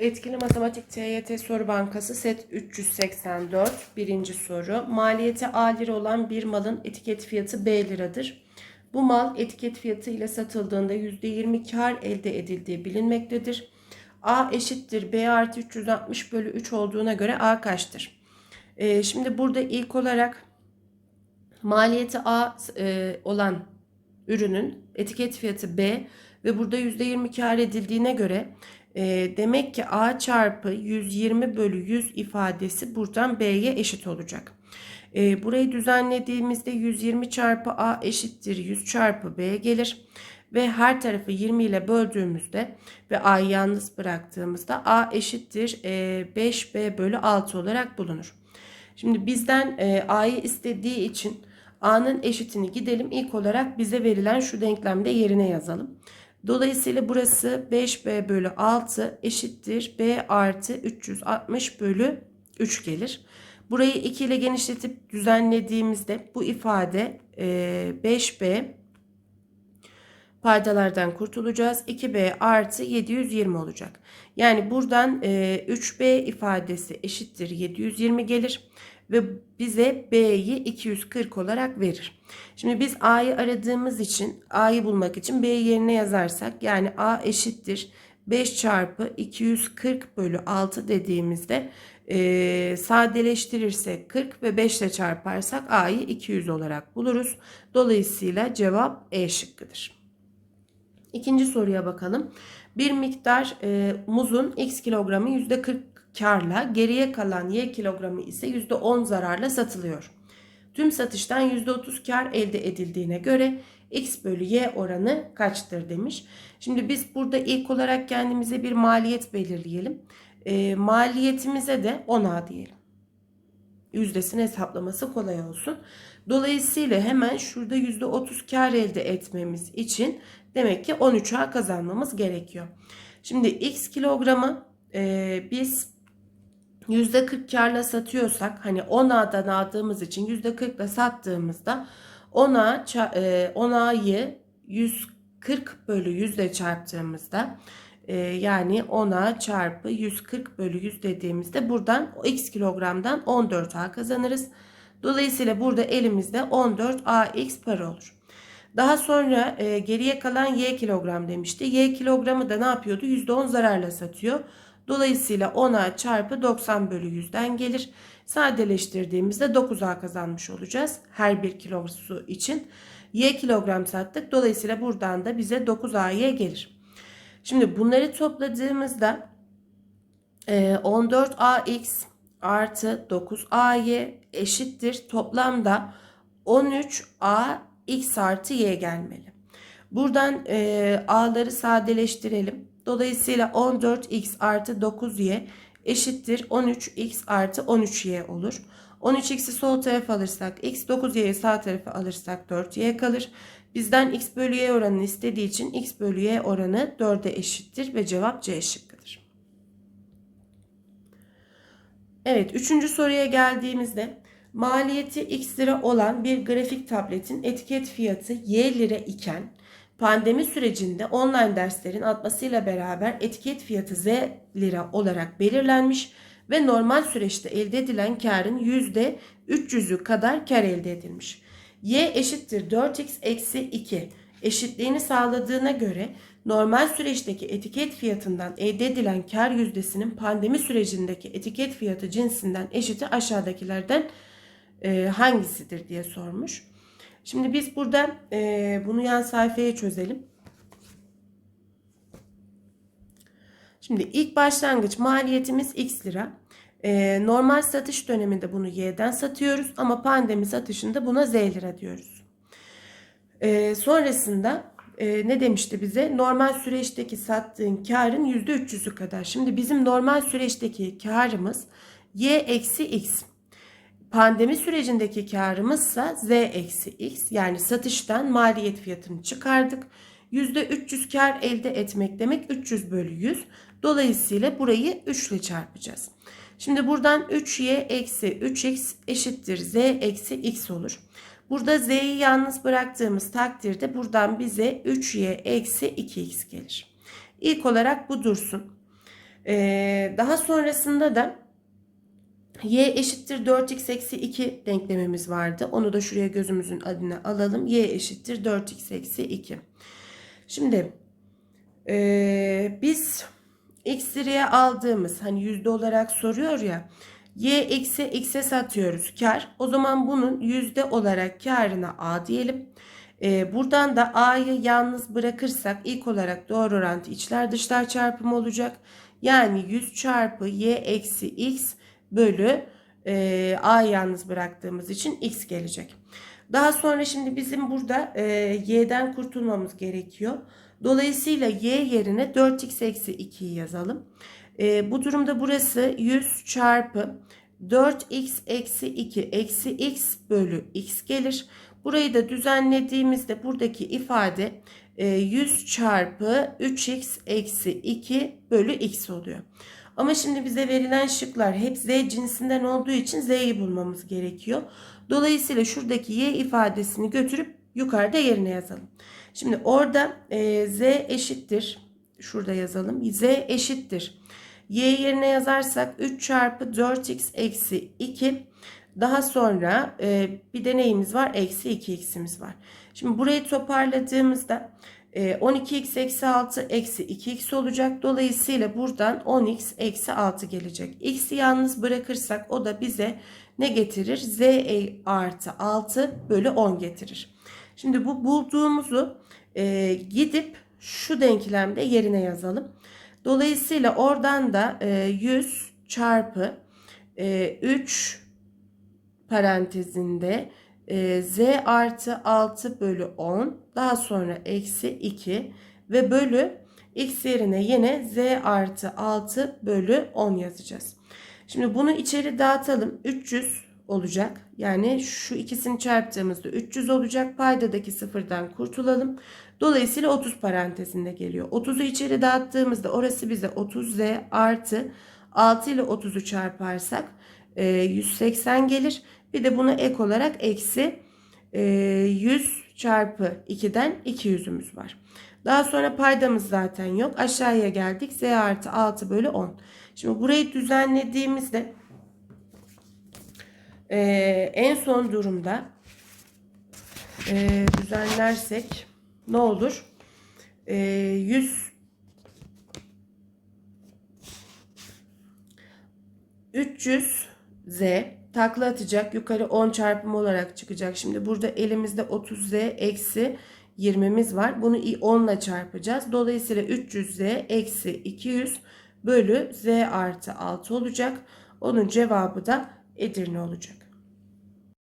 Etkili Matematik TYT Soru Bankası set 384 birinci soru. Maliyeti A lira olan bir malın etiket fiyatı B liradır. Bu mal etiket fiyatı ile satıldığında %20 kar elde edildiği bilinmektedir. A eşittir B artı 360 bölü 3 olduğuna göre A kaçtır? Ee, şimdi burada ilk olarak maliyeti A e, olan ürünün etiket fiyatı B ve burada %20 kar edildiğine göre e, demek ki A çarpı 120 bölü 100 ifadesi buradan B'ye eşit olacak. E, burayı düzenlediğimizde 120 çarpı A eşittir 100 çarpı B gelir. Ve her tarafı 20 ile böldüğümüzde ve A'yı yalnız bıraktığımızda A eşittir e, 5B bölü 6 olarak bulunur. Şimdi bizden e, A'yı istediği için A'nın eşitini gidelim. İlk olarak bize verilen şu denklemde yerine yazalım. Dolayısıyla burası 5B bölü 6 eşittir B artı 360 bölü 3 gelir. Burayı 2 ile genişletip düzenlediğimizde bu ifade e, 5B paydalardan kurtulacağız. 2B artı 720 olacak. Yani buradan e, 3B ifadesi eşittir 720 gelir ve bize B'yi 240 olarak verir. Şimdi biz A'yı aradığımız için A'yı bulmak için B yerine yazarsak yani A eşittir 5 çarpı 240 bölü 6 dediğimizde e, sadeleştirirsek 40 ve 5 ile çarparsak A'yı 200 olarak buluruz. Dolayısıyla cevap E şıkkıdır. İkinci soruya bakalım. Bir miktar e, muzun x kilogramı %40 karla geriye kalan y kilogramı ise %10 zararla satılıyor. Tüm satıştan %30 kar elde edildiğine göre x bölü y oranı kaçtır demiş. Şimdi biz burada ilk olarak kendimize bir maliyet belirleyelim. E, maliyetimize de 10A diyelim. Yüzdesini hesaplaması kolay olsun. Dolayısıyla hemen şurada %30 kar elde etmemiz için demek ki 13A kazanmamız gerekiyor. Şimdi x kilogramı e, biz %40 karla satıyorsak hani 10A'dan aldığımız için %40 ile sattığımızda 10A, 10A'yı 140 bölü 100 ile çarptığımızda e, yani 10A çarpı 140 bölü 100 dediğimizde buradan x kilogramdan 14A kazanırız. Dolayısıyla burada elimizde 14AX para olur. Daha sonra e, geriye kalan y kilogram demişti. Y kilogramı da ne yapıyordu? %10 zararla satıyor. Dolayısıyla 10A çarpı 90 bölü 100'den gelir. Sadeleştirdiğimizde 9A kazanmış olacağız. Her bir kilosu için. Y kilogram sattık. Dolayısıyla buradan da bize 9AY gelir. Şimdi bunları topladığımızda 14AX artı 9AY eşittir. Toplamda 13A x artı y gelmeli. Buradan e, a'ları sadeleştirelim. Dolayısıyla 14x artı 9y eşittir 13x artı 13y olur. 13x'i sol tarafa alırsak x, 9y'yi sağ tarafa alırsak 4y kalır. Bizden x bölü y oranını istediği için x bölü y oranı 4'e eşittir ve cevap C şıkkıdır. Evet üçüncü soruya geldiğimizde maliyeti x lira olan bir grafik tabletin etiket fiyatı y lira iken pandemi sürecinde online derslerin atmasıyla beraber etiket fiyatı z lira olarak belirlenmiş ve normal süreçte elde edilen karın %300'ü kadar kar elde edilmiş. y eşittir 4x eksi 2 eşitliğini sağladığına göre normal süreçteki etiket fiyatından elde edilen kar yüzdesinin pandemi sürecindeki etiket fiyatı cinsinden eşiti aşağıdakilerden hangisidir diye sormuş. Şimdi biz burada e, bunu yan sayfaya çözelim. Şimdi ilk başlangıç maliyetimiz x lira. E, normal satış döneminde bunu y'den satıyoruz ama pandemi satışında buna z lira diyoruz. E, sonrasında e, ne demişti bize? Normal süreçteki sattığın karın %300'ü kadar. Şimdi bizim normal süreçteki karımız y eksi x. Pandemi sürecindeki karımızsa z eksi x yani satıştan maliyet fiyatını çıkardık. %300 kar elde etmek demek 300 bölü 100. Dolayısıyla burayı 3 ile çarpacağız. Şimdi buradan 3y eksi 3x eşittir z eksi x olur. Burada z'yi yalnız bıraktığımız takdirde buradan bize 3y eksi 2x gelir. İlk olarak bu dursun. Ee, daha sonrasında da y eşittir 4x eksi 2 denklemimiz vardı. Onu da şuraya gözümüzün adına alalım. y eşittir 4x eksi 2. Şimdi ee, biz x liraya aldığımız hani yüzde olarak soruyor ya y eksi x'e satıyoruz kar. O zaman bunun yüzde olarak karına a diyelim. Ee, buradan da a'yı yalnız bırakırsak ilk olarak doğru orantı içler dışlar çarpımı olacak. Yani 100 çarpı y eksi x bölü e, a'yı yalnız bıraktığımız için x gelecek. Daha sonra şimdi bizim burada e, y'den kurtulmamız gerekiyor. Dolayısıyla y yerine 4x eksi 2'yi yazalım. E, bu durumda burası 100 çarpı 4x eksi 2 eksi x bölü x gelir. Burayı da düzenlediğimizde buradaki ifade e, 100 çarpı 3x eksi 2 bölü x oluyor. Ama şimdi bize verilen şıklar hep z cinsinden olduğu için z'yi bulmamız gerekiyor. Dolayısıyla şuradaki y ifadesini götürüp yukarıda yerine yazalım. Şimdi orada e, z eşittir. Şurada yazalım. z eşittir. y yerine yazarsak 3 çarpı 4x eksi 2. Daha sonra e, bir deneyimiz var. Eksi 2x'imiz var. Şimdi burayı toparladığımızda 12x eksi 6 eksi 2x olacak. Dolayısıyla buradan 10x eksi 6 gelecek. x'i yalnız bırakırsak o da bize ne getirir? z artı 6 bölü 10 getirir. Şimdi bu bulduğumuzu e, gidip şu denklemde yerine yazalım. Dolayısıyla oradan da e, 100 çarpı e, 3 parantezinde e, z artı 6 bölü 10 daha sonra eksi 2 ve bölü x yerine yine z artı 6 bölü 10 yazacağız. Şimdi bunu içeri dağıtalım. 300 olacak. Yani şu ikisini çarptığımızda 300 olacak. Paydadaki sıfırdan kurtulalım. Dolayısıyla 30 parantezinde geliyor. 30'u içeri dağıttığımızda orası bize 30z artı 6 ile 30'u çarparsak 180 gelir. Bir de buna ek olarak eksi 100 çarpı 2'den 200'ümüz var. Daha sonra paydamız zaten yok. Aşağıya geldik. Z artı 6 bölü 10. Şimdi burayı düzenlediğimizde e, en son durumda e, düzenlersek ne olur? E, 100 300 z takla atacak yukarı 10 çarpım olarak çıkacak. Şimdi burada elimizde 30z eksi 20'miz var. Bunu 10 ile çarpacağız. Dolayısıyla 300z eksi 200 bölü z artı 6 olacak. Onun cevabı da Edirne olacak.